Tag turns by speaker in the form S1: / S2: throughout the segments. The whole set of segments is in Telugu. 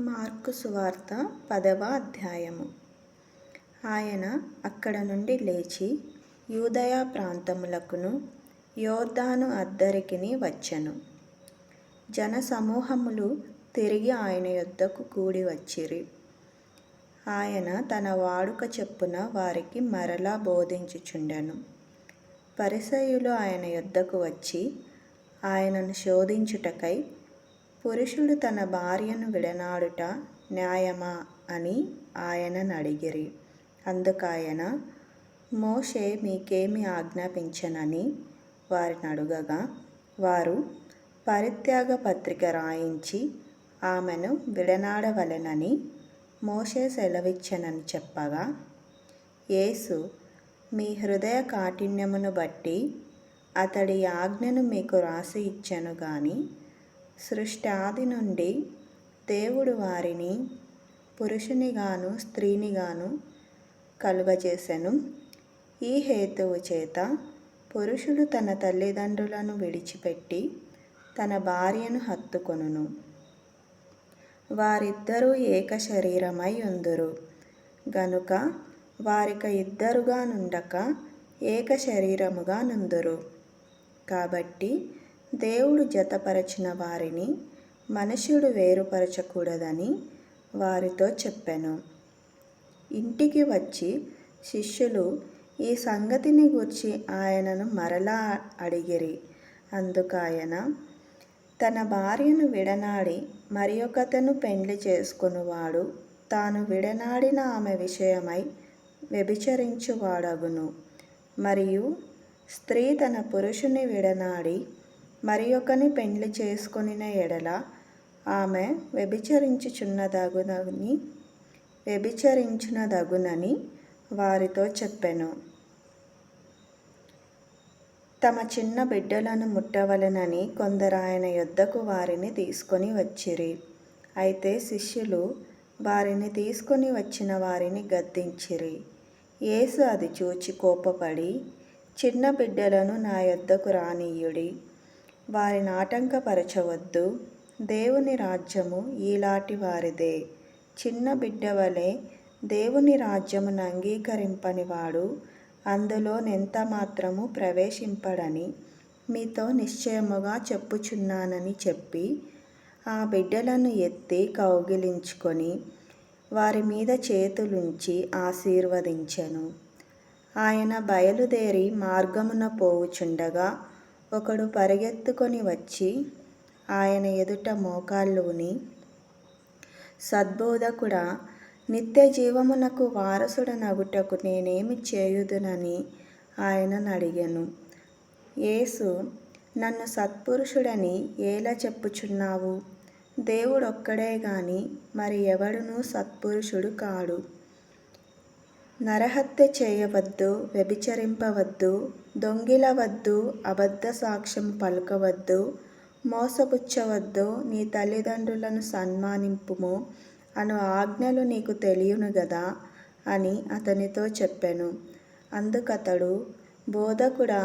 S1: మార్కు సువార్త పదవ అధ్యాయము. ఆయన అక్కడ నుండి లేచి యూదయ ప్రాంతములకును యోర్ధాను అద్దరికిని వచ్చెను. జనసమూహములు తిరిగి ఆయన యొద్దకు కూడి వచ్చిరి. ఆయన తన వాడుక చెప్పున వారికి మరలా బోధించుచుండెను. పరిసయులు ఆయన యొద్దకు వచ్చి ఆయనను శోధించుటకై పురుషుడు తన భార్యను విడనాడుట న్యాయమా అని ఆయనను అడిగిరి అందుకాయన మోషే మీకేమి ఆజ్ఞాపించనని వారిని అడుగగా వారు పరిత్యాగ పత్రిక రాయించి ఆమెను విడనాడవలెనని మోషే సెలవిచ్చనని చెప్పగా యేసు మీ హృదయ కాఠిన్యమును బట్టి అతడి ఆజ్ఞను మీకు రాసి ఇచ్చను గాని సృష్టాది నుండి దేవుడు వారిని పురుషునిగాను స్త్రీనిగాను కలుగజేసెను. ఈ హేతువు చేత పురుషుడు తన తల్లిదండ్రులను విడిచిపెట్టి తన భార్యను హత్తుకొనును. వారిద్దరూ ఏక శరీరమై ఉందురు. గనుక వారిక ఇద్దరుగా నుండక ఏక శరీరముగా నుందురు. కాబట్టి దేవుడు జతపరచిన వారిని మనుష్యుడు వేరుపరచకూడదని వారితో చెప్పాను. ఇంటికి వచ్చి శిష్యులు ఈ సంగతిని గూర్చి ఆయనను మరలా అడిగిరి. అందుకాయన తన భార్యను విడనాడి మరి ఒకతను పెండ్లి చేసుకునివాడు. తాను విడనాడిన ఆమె విషయమై వ్యభిచరించువాడగును. మరియు స్త్రీ తన పురుషుని విడనాడి మరి ఒకని పెండ్లి చేసుకొనిన ఎడల ఆమె వ్యభిచరించుచున్నదగునని వ్యభిచరించునదగునని వారితో చెప్పెను. తమ చిన్న బిడ్డలను ముట్టవలెనని కొందరు ఆయన యొద్దకు వారిని తీసుకొని వచ్చిరి. అయితే శిష్యులు వారిని తీసుకొని వచ్చిన వారిని గద్దించిరి. యేసు అది చూచి కోపపడి చిన్న బిడ్డలను నా యొద్దకు రానీయుడి వారిని ఆటంకపరచవద్దు. దేవుని రాజ్యము ఈలాటి వారిదే. చిన్న బిడ్డ వలె దేవుని రాజ్యమును అంగీకరింపని వాడు అందులో ఎంత మాత్రము ప్రవేశింపడని మీతో నిశ్చయముగా చెప్పుచున్నానని చెప్పి ఆ బిడ్డలను ఎత్తి కౌగిలించుకొని వారి మీద చేతులుంచి ఆశీర్వదించెను. ఆయన బయలుదేరి మార్గమున పోవుచుండగా ఒకడు పరిగెత్తుకొని వచ్చి ఆయన ఎదుట మోకాళ్ళుని సద్బోధకుడా నిత్య జీవమునకు వారసుడనగుటకు నేనేమి చేయుదునని ఆయనను అడిగాను యేసు నన్ను సత్పురుషుడని ఎలా చెప్పుచున్నావు? దేవుడొక్కడే గాని మరి ఎవడునూ సత్పురుషుడు కాడు. నరహత్య చేయవద్దు వ్యభిచరింపవద్దు దొంగిలవద్దు అబద్ధ సాక్ష్యం పలుకవద్దు మోసపుచ్చవద్దు నీ తల్లిదండ్రులను సన్మానింపుము అను ఆజ్ఞలు నీకు తెలియను గదా అని అతనితో చెప్పాను. అందుకతడు బోధకుడా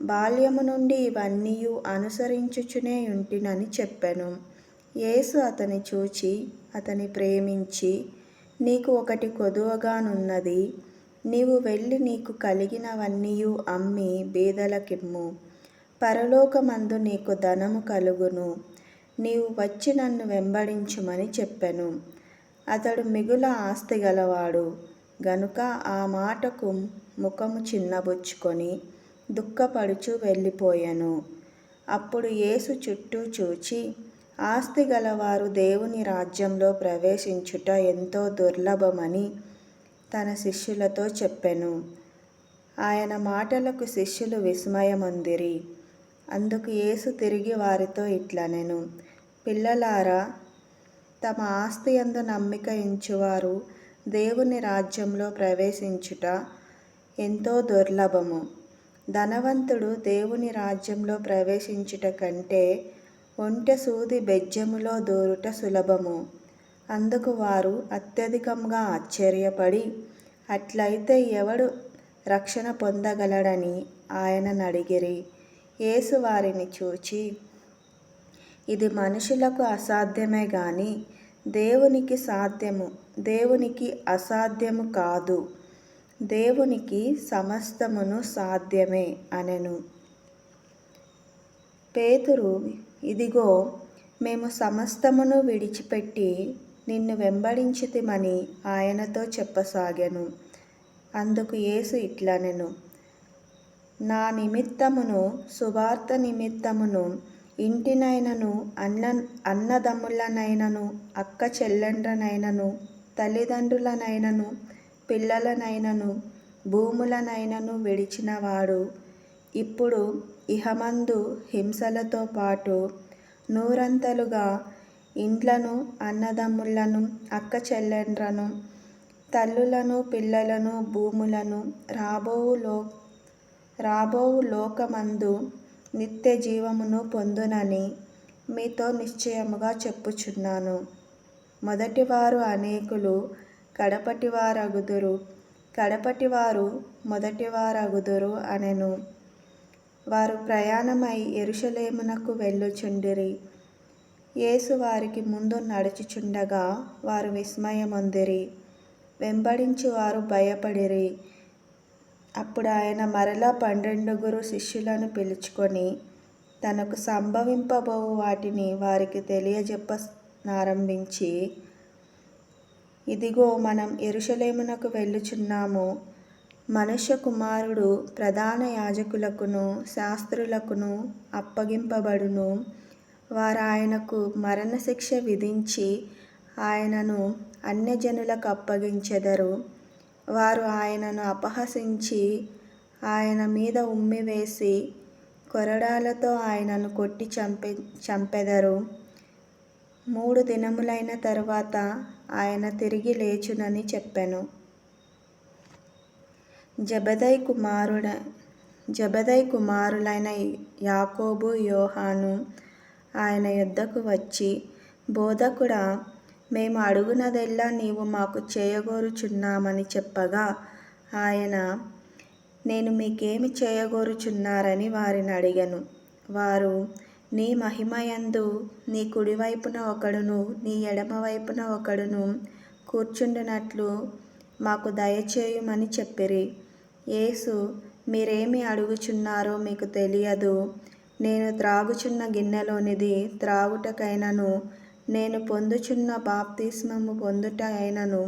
S1: బాల్యము నుండి ఇవన్నీ అనుసరించుచునే ఉంటినని చెప్పాను. యేసు అతని చూచి అతని ప్రేమించి నీకు ఒకటి కొదువగానున్నది. నీవు వెళ్ళి నీకు కలిగినవన్నీయు అమ్మి బీదలకిమ్ము. పరలోకమందు నీకు ధనము కలుగును. నీవు వచ్చి నన్ను వెంబడించుమని చెప్పెను. అతడు మిగుల ఆస్తి గలవాడు. గనుక ఆ మాటకు ముఖము చిన్నబుచ్చుకొని దుఃఖపడుచు వెళ్ళిపోయాను. అప్పుడు యేసు చుట్టూ చూచి ఆస్తి గలవారు దేవుని రాజ్యంలో ప్రవేశించుట ఎంతో దుర్లభమని తన శిష్యులతో చెప్పెను. ఆయన మాటలకు శిష్యులు విస్మయమొందిరి. అందుకు యేసు తిరిగి వారితో ఇట్లనెను. పిల్లలారా తమ ఆస్తి ఎందు నమ్మిక ఇంచువారు దేవుని రాజ్యంలో ప్రవేశించుట ఎంతో దుర్లభము. ధనవంతుడు దేవుని రాజ్యంలో ప్రవేశించుట కంటే ఒంటె సూది బెజ్జములో దూరుట సులభము. అందుకు వారు అత్యధికంగా ఆశ్చర్యపడి అట్లయితే ఎవడు రక్షణ పొందగలడని ఆయన నడిగిరి. యేసు వారిని చూచి ఇది మనుషులకు అసాధ్యమే గాని దేవునికి సాధ్యము దేవునికి అసాధ్యము కాదు. దేవునికి సమస్తమును సాధ్యమే అనెను. పేతురు ఇదిగో మేము సమస్తమును విడిచిపెట్టి నిన్ను వెంబడించితిమని ఆయనతో చెప్పసాగాను. అందుకు యేసు ఇట్లనెను నా నిమిత్తమును సువార్త నిమిత్తమును ఇంటినైనను అన్న అన్నదమ్ములనైనను అక్క చెల్లెండ్రనైనను తల్లిదండ్రులనైనను పిల్లలనైనను భూములనైనను విడిచినవాడు. ఇప్పుడు ఇహమందు హింసలతో పాటు నూరంతలుగా ఇండ్లను అన్నదమ్ములను అక్క చెల్లెండ్రను తల్లులను పిల్లలను భూములను రాబోవు లో రాబోవు లోకమందు నిత్య జీవమును పొందునని మీతో నిశ్చయముగా చెప్పుచున్నాను. మొదటివారు అనేకులు కడపటివారగుదురు కడపటివారు మొదటివారగుదురు అనెను. వారు ప్రయాణమై ఎరుషలేమునకు వెళ్ళుచుండిరి. యేసు వారికి ముందు నడుచుచుండగా వారు విస్మయమొందిరి. వెంబడించి వారు భయపడిరి. అప్పుడు ఆయన మరలా పన్నెండుగురు శిష్యులను పిలుచుకొని తనకు సంభవింపబోవు వాటిని వారికి తెలియజెప్పనారంభించి ఇదిగో మనం ఎరుషలేమునకు వెళ్ళుచున్నాము. మనుష్య కుమారుడు ప్రధాన యాజకులకును శాస్త్రులకును అప్పగింపబడును. వారు ఆయనకు మరణశిక్ష విధించి ఆయనను అన్యజనులకు అప్పగించెదరు. వారు ఆయనను అపహసించి ఆయన మీద ఉమ్మివేసి కొరడాలతో ఆయనను కొట్టి చంపె చంపెదరు. మూడు దినములైన తరువాత ఆయన తిరిగి లేచునని చెప్పెను. జబదై కుమారుడ జబదై కుమారులైన యాకోబు యోహాను ఆయన యొద్దకు వచ్చి బోధకుడా మేము అడుగునదెల్లా నీవు మాకు చేయగోరుచున్నామని చెప్పగా ఆయన నేను మీకేమి చేయగోరుచున్నారని వారిని అడిగను. వారు నీ మహిమయందు నీ కుడివైపున ఒకడును నీ ఎడమవైపున ఒకడును కూర్చుండునట్లు మాకు దయచేయమని చెప్పిరి. యేసు మీరేమి అడుగుచున్నారో మీకు తెలియదు. నేను త్రాగుచున్న గిన్నెలోనిది త్రాగుటకైనను నేను పొందుచున్న బాప్తిస్మము పొందుట అయినను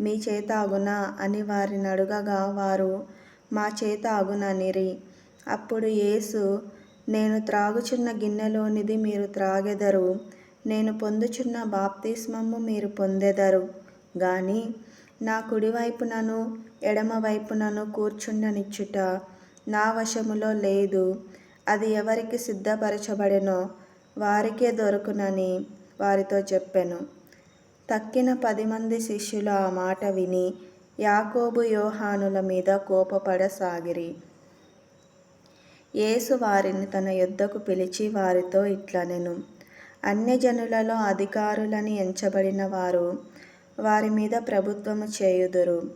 S1: మీ చేత అగునా అని వారిని అడుగగా వారు మా చేత అగుననిరి అప్పుడు యేసు నేను త్రాగుచున్న గిన్నెలోనిది మీరు త్రాగెదరు నేను పొందుచున్న బాప్తిస్మము మీరు పొందెదరు. కానీ నా కుడివైపునను ఎడమవైపునను కూర్చుండనిచ్చుట నా వశములో లేదు. అది ఎవరికి సిద్ధపరచబడెనో వారికే దొరుకునని వారితో చెప్పెను. తక్కిన పది మంది శిష్యులు ఆ మాట విని యాకోబు యోహానుల మీద కోపపడసాగిరి. యేసు వారిని తన యుద్ధకు పిలిచి వారితో ఇట్లనెను. అన్యజనులలో అధికారులని ఎంచబడిన వారు వారి మీద ప్రభుత్వము చేయుదురు.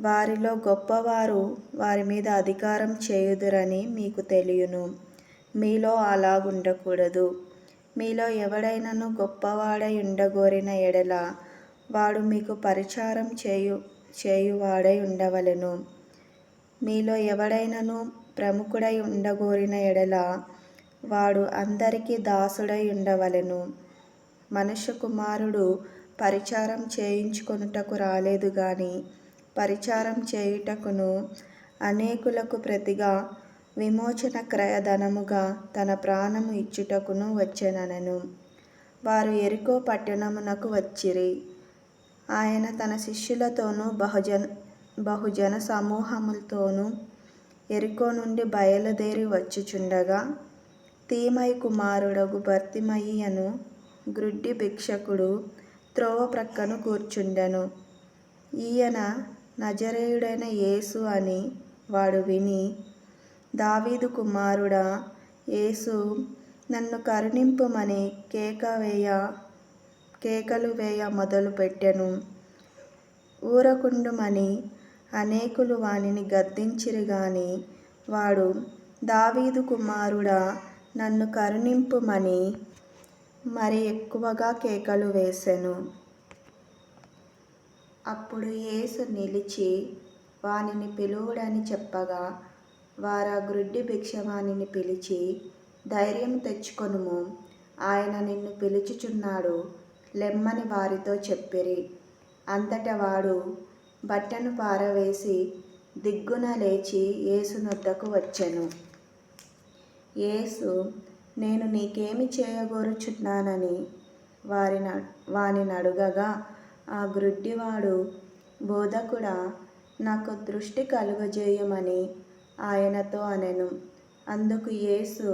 S1: వారిలో గొప్పవారు వారి మీద అధికారం చేయుదురని మీకు తెలియను. మీలో అలాగుండకూడదు. మీలో ఎవడైనను గొప్పవాడై ఉండగోరిన ఎడల వాడు మీకు పరిచారం చేయు చేయువాడై ఉండవలెను. మీలో ఎవడైనను ప్రముఖుడై ఉండగోరిన ఎడల వాడు అందరికీ దాసుడై ఉండవలెను. మనుష్య కుమారుడు పరిచారం చేయించుకొనుటకు రాలేదు గాని పరిచారం చేయుటకును అనేకులకు ప్రతిగా విమోచన క్రయధనముగా తన ప్రాణము ఇచ్చుటకును వచ్చెనను వారు ఎరుకో పట్టణమునకు వచ్చిరి. ఆయన తన శిష్యులతోనూ బహుజన బహుజన సమూహములతోనూ ఎరుకో నుండి బయలుదేరి వచ్చుచుండగా తీమై కుమారుడగు భర్తిమయ్యను గ్రుడ్డి భిక్షకుడు త్రోవ ప్రక్కను కూర్చుండెను. ఈయన నజరేయుడైన యేసు అని వాడు విని దావీదు కుమారుడా యేసు నన్ను కరుణింపుమని కేక వేయ కేకలు వేయ మొదలుపెట్టెను ఊరకుండుమని అనేకులు వానిని గద్దించిరి గాని వాడు దావీదు కుమారుడా నన్ను కరుణింపుమని మరి ఎక్కువగా కేకలు వేసెను. అప్పుడు యేసు నిలిచి వానిని పిలువుడని చెప్పగా వారా గ్రుడ్డి భిక్షవాణిని పిలిచి ధైర్యం తెచ్చుకొనుము. ఆయన నిన్ను పిలుచుచున్నాడు. లెమ్మని వారితో చెప్పిరి. అంతట వాడు బట్టను పారవేసి దిగ్గున లేచి యేసునొద్దకు వచ్చెను. యేసు నేను నీకేమి చేయగోరుచున్నానని వారిన వానిని అడుగగా ఆ గ్రుడ్డివాడు బోధకుడా నాకు దృష్టి కలుగజేయమని ఆయనతో అనెను. అందుకు యేసు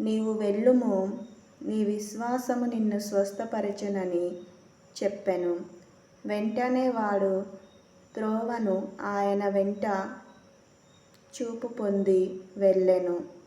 S1: నీవు వెళ్ళుము నీ విశ్వాసము నిన్ను స్వస్థపరచనని చెప్పెను. వెంటనే వాడు త్రోవను ఆయన వెంట చూపు పొంది వెళ్ళెను.